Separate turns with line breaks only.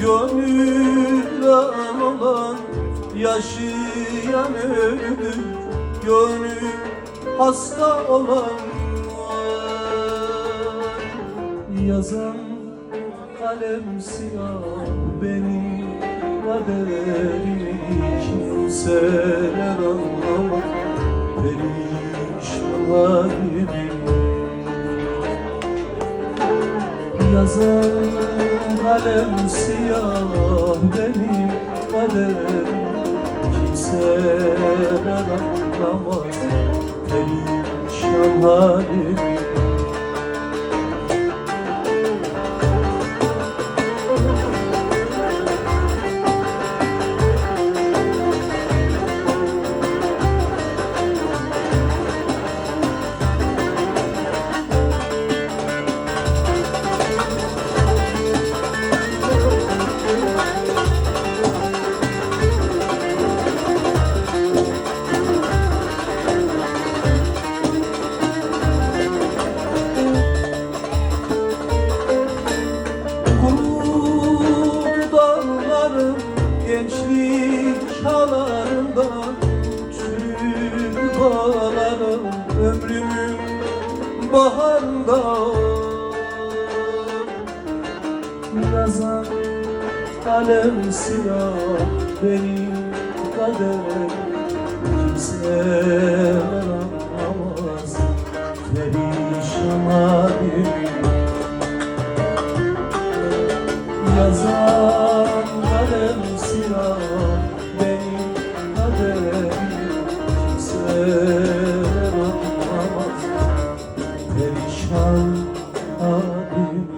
Gönül olan yaşayan ölür Gönül hasta olan Yazan kalem siyah benim kaderimi Kimseler anlamaz. Perişan halimi Yazan kalem siyah benim kaderim Kimseler anlamaz perişan halimi gençlik çağlarımdan Çürük bağlarım ömrümün baharında. Yazan kalem siyah benim kaderim Kimseler anlamaz perişan halimi Yazan siyah benim kaderim anlamaz perişan halimi